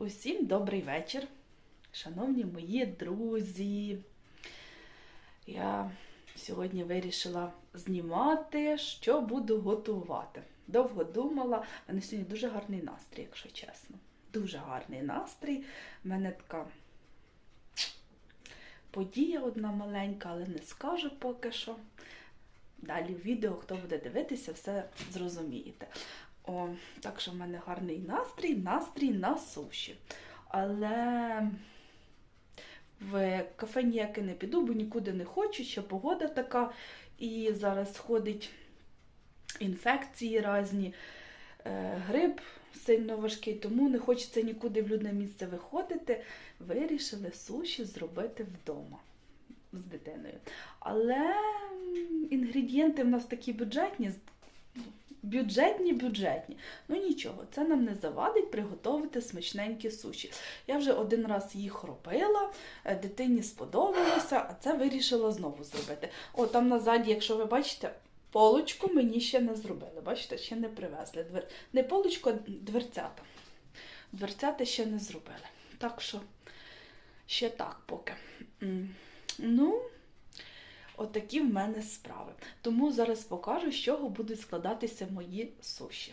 Усім добрий вечір, шановні мої друзі. Я сьогодні вирішила знімати, що буду готувати. Довго думала, в мене сьогодні дуже гарний настрій, якщо чесно. Дуже гарний настрій. У мене така подія одна маленька, але не скажу поки що. Далі в відео, хто буде дивитися, все зрозумієте. О, так що в мене гарний настрій, настрій на суші. Але в кафе ніяке не піду, бо нікуди не хочу, ще погода така. І зараз ходить інфекції різні, е, грип сильно важкий, тому не хочеться нікуди в людне місце виходити. Вирішили суші зробити вдома з дитиною. Але інгредієнти в нас такі бюджетні, бюджетні, бюджетні. Ну нічого, це нам не завадить приготувати смачненькі суші. Я вже один раз їх робила, е, дитині сподобалося, а це вирішила знову зробити. О, там назаді, якщо ви бачите, полочку мені ще не зробили. Бачите, ще не привезли. Двер... Не полочку, а дверцята. Дверцята ще не зробили. Так що ще так поки. Ну, Отакі в мене справи. Тому зараз покажу, з чого будуть складатися мої суші.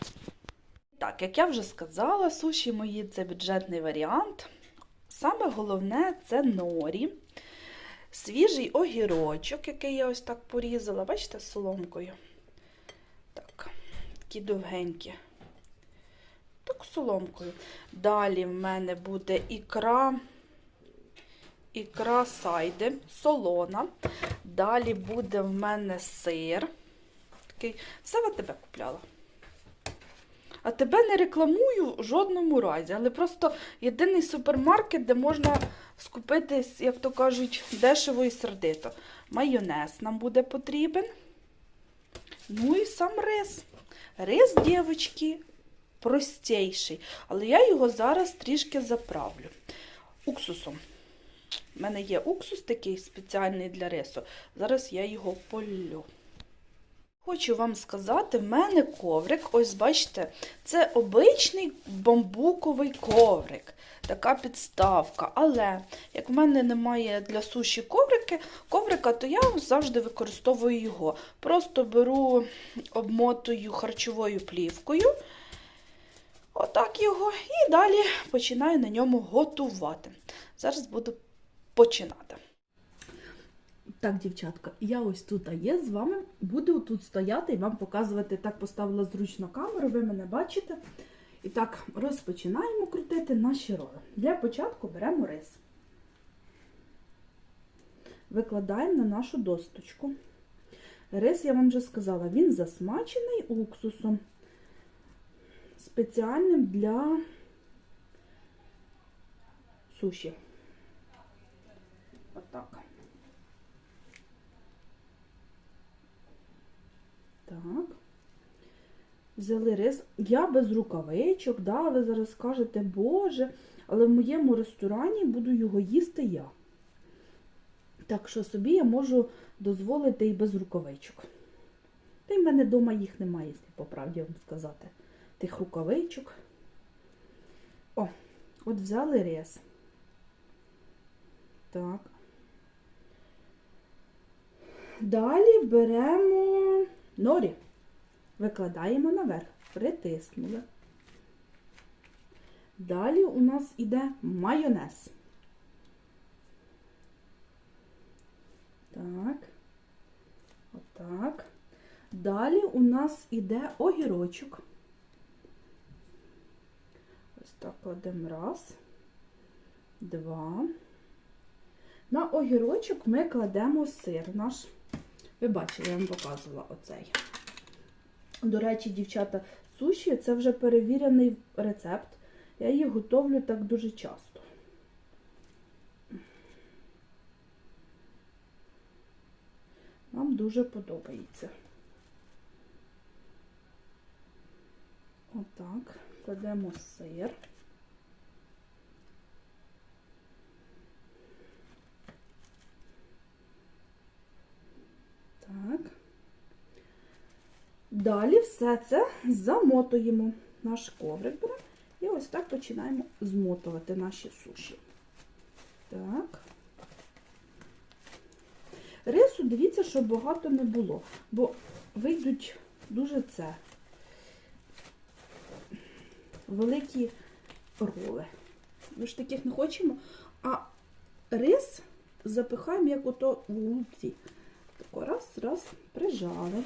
Так, як я вже сказала, суші мої це бюджетний варіант. Саме головне це норі. Свіжий огірочок, який я ось так порізала, бачите, соломкою. Так, такі довгенькі. Так, соломкою. Далі в мене буде ікра ікра сайди, солона. Далі буде в мене сир. Такий, все в тебе купляла. А тебе не рекламую в жодному разі, але просто єдиний супермаркет, де можна скупитись, як то кажуть, дешево і сердито. Майонез нам буде потрібен. Ну і сам рис. Рис, дівчатки, простіший. Але я його зараз трішки заправлю уксусом. У мене є уксус такий спеціальний для рису. Зараз я його полю. Хочу вам сказати, в мене коврик, ось бачите, це обичний бамбуковий коврик, така підставка. Але як в мене немає для суші коврики, коврика, то я завжди використовую його. Просто беру, обмотую харчовою плівкою. Отак його. І далі починаю на ньому готувати. Зараз буду починати. Так, дівчатка, я ось тут є з вами. Буду тут стояти і вам показувати. Так поставила зручно камеру, ви мене бачите. І так, розпочинаємо крутити наші роли. Для початку беремо рис. Викладаємо на нашу досточку. Рис, я вам вже сказала, він засмачений уксусом. Спеціальним для суші. Отак. Так. Взяли рис. Я без рукавичок, да, ви зараз скажете, Боже, але в моєму ресторані буду його їсти я. Так що собі я можу дозволити і без рукавичок. Та й в мене вдома їх немає, якщо по правді вам сказати. Тих рукавичок. О, от взяли рис. Так. Далі беремо норі, викладаємо наверх, притиснули. Далі у нас іде майонез. Так, отак. Далі у нас іде огірочок. Ось так кладемо раз, два. На огірочок ми кладемо сир наш. Ви бачили, я вам показувала оцей. До речі, дівчата, суші це вже перевірений рецепт. Я їх готовлю так дуже часто. Нам дуже подобається. Отак, кладемо сир. Так. Далі все це замотуємо. Наш коврик беремо і ось так починаємо змотувати наші суші. Так. Рису дивіться, щоб багато не було, бо вийдуть дуже це великі роли. Ми ж таких не хочемо. А рис запихаємо, як ото в голубці. Тако раз, раз, прижали.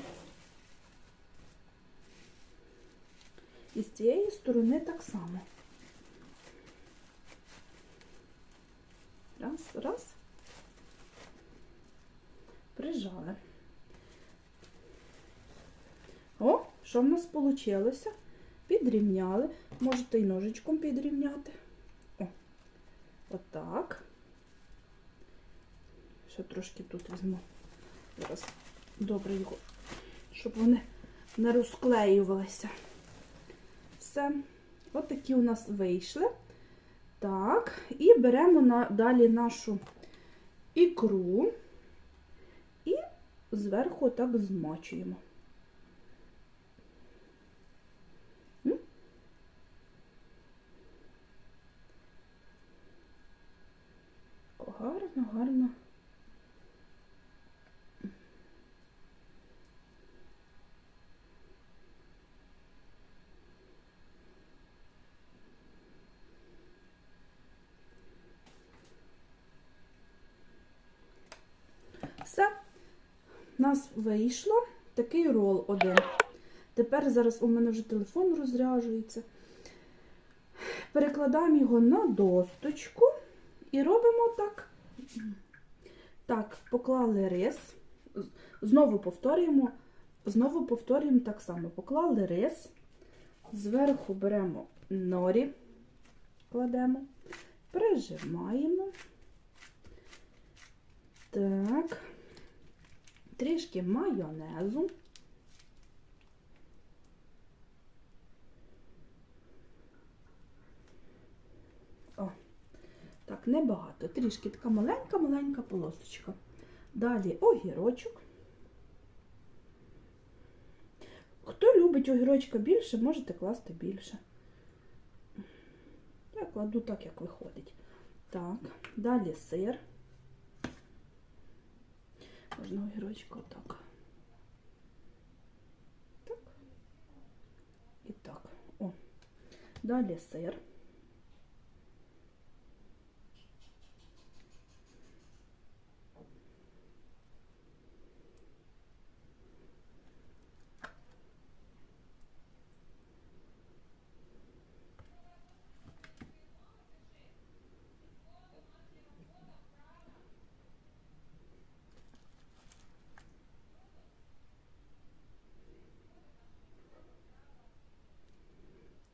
І з цієї сторони так само. Раз, раз. Прижали. О, що в нас вийшло? Підрівняли. Можете і ножичком підрівняти. О, отак. Ще трошки тут візьму. Зараз добре його, щоб вони не розклеювалися. Все. От такі у нас вийшли. Так, і беремо на, далі нашу ікру і зверху так змачуємо. М? Гарно, гарно. Все, у нас вийшло такий рол один. Тепер зараз у мене вже телефон розряджується. Перекладаємо його на досточку і робимо так. Так, поклали рис. Знову повторюємо, знову повторюємо так само. Поклали рис, зверху беремо норі, кладемо, прижимаємо. Так, трішки майонезу. О, так, небагато. Трішки така маленька-маленька полосочка. Далі огірочок. Хто любить огірочка більше, можете класти більше. Я кладу так, як виходить. Так, далі сир. Можна огірочка отак. Так. І так. О. Далі сир.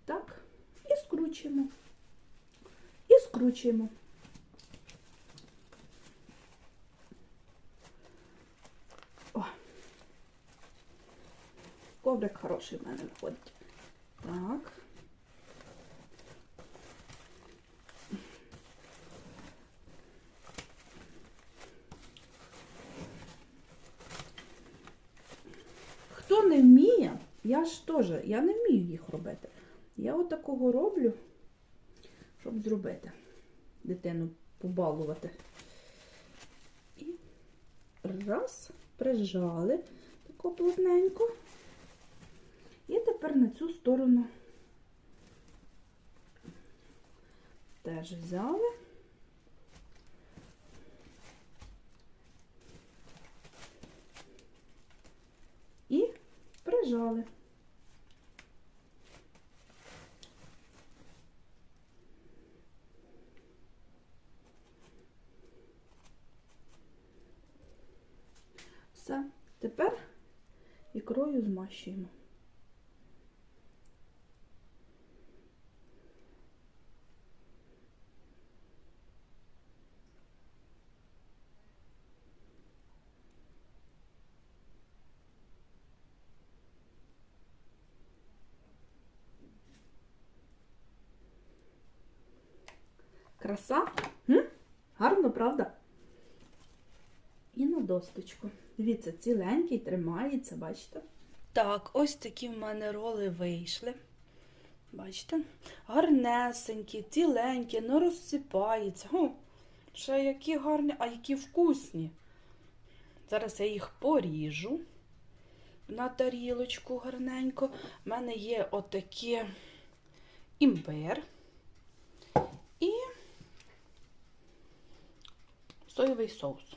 Так, і скручуємо. І скручуємо. О. Коврик хороший в мене виходить. Так. Хто не вміє, я ж теж, я не вмію їх робити. Я от такого роблю, щоб зробити, дитину побалувати. І раз, прижали тако плотненько. І тепер на цю сторону теж взяли. І прижали. Все. Тепер ікрою. Краса? М? Гарно, правда? І на досточку. Дивіться, ціленький, тримається, бачите? Так, ось такі в мене роли вийшли. Бачите? Гарнесенькі, ціленькі, не розсипаються. О, ще які гарні, а які вкусні. Зараз я їх поріжу на тарілочку гарненько. У мене є отакі імбир і соєвий соус.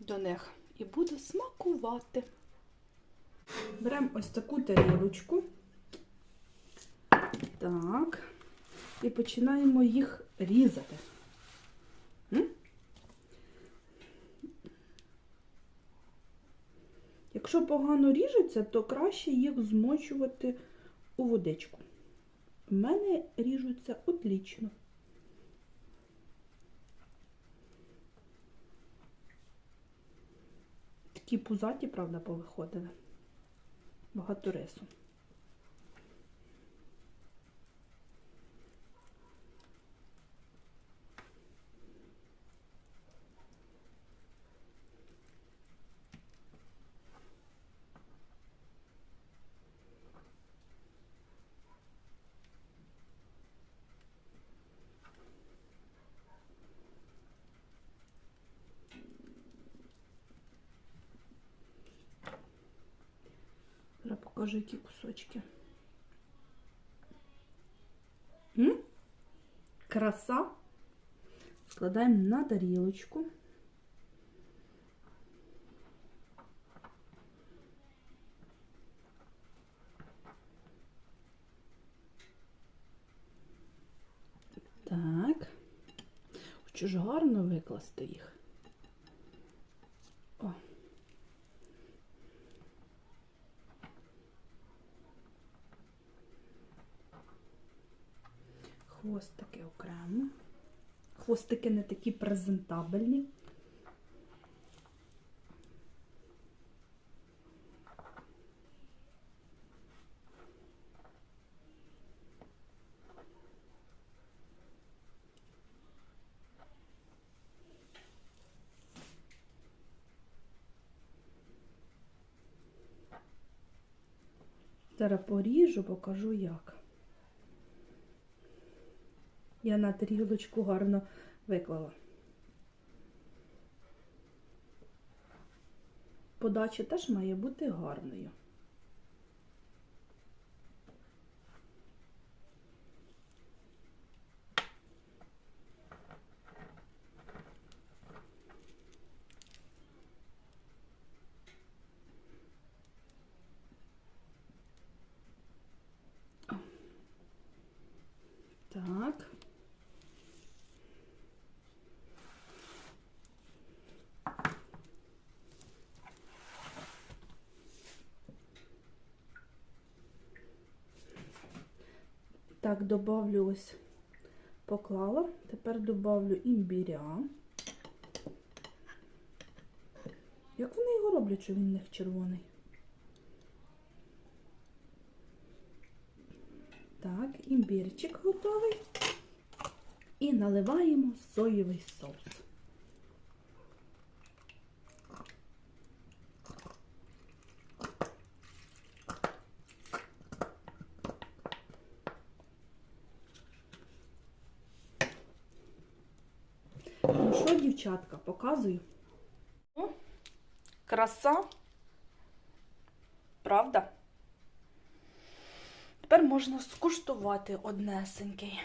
До них і буде смакувати. Беремо ось таку тарілочку. Так. І починаємо їх різати. Якщо погано ріжеться, то краще їх змочувати у водичку. У мене ріжуться отлічно. Такі пузаті, правда, повиходили. Багато рису. Зараз покажу, які кусочки. М? Краса. Складаємо на тарілочку. Так. Хочу ж гарно викласти їх. О. Хвостики окремо. Хвостики не такі презентабельні. Зараз поріжу, покажу як. Я на тарілочку гарно виклала. Подача теж має бути гарною. Так. Так, добавлю ось поклала. Тепер добавлю імбіря. Як вони його роблять, що він в них червоний? Так, імбірчик готовий. І наливаємо соєвий соус. Ну що, дівчатка, показую. О, краса. Правда? Тепер можна скуштувати однесенький.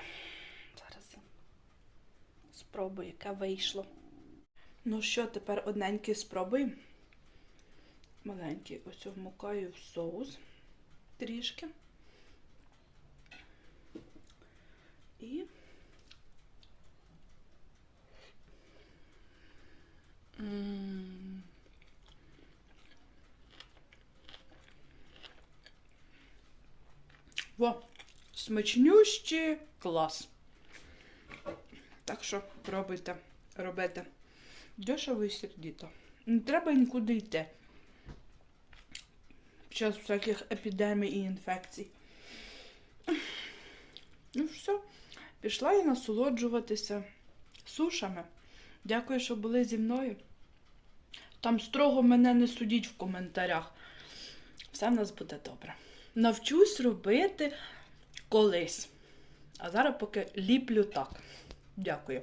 Зараз спробую, яке вийшло. Ну що, тепер одненький спробуємо. Маленький ось вмукаю в соус трішки. І Во, смачнющий клас. Так що пробуйте, робите. Дешево і сердито. Не треба нікуди йти. Під час всяких епідемій і інфекцій. Ну все, пішла я насолоджуватися сушами. Дякую, що були зі мною. Там строго мене не судіть в коментарях. Все в нас буде добре. Навчусь робити колись. А зараз поки ліплю так. Дякую.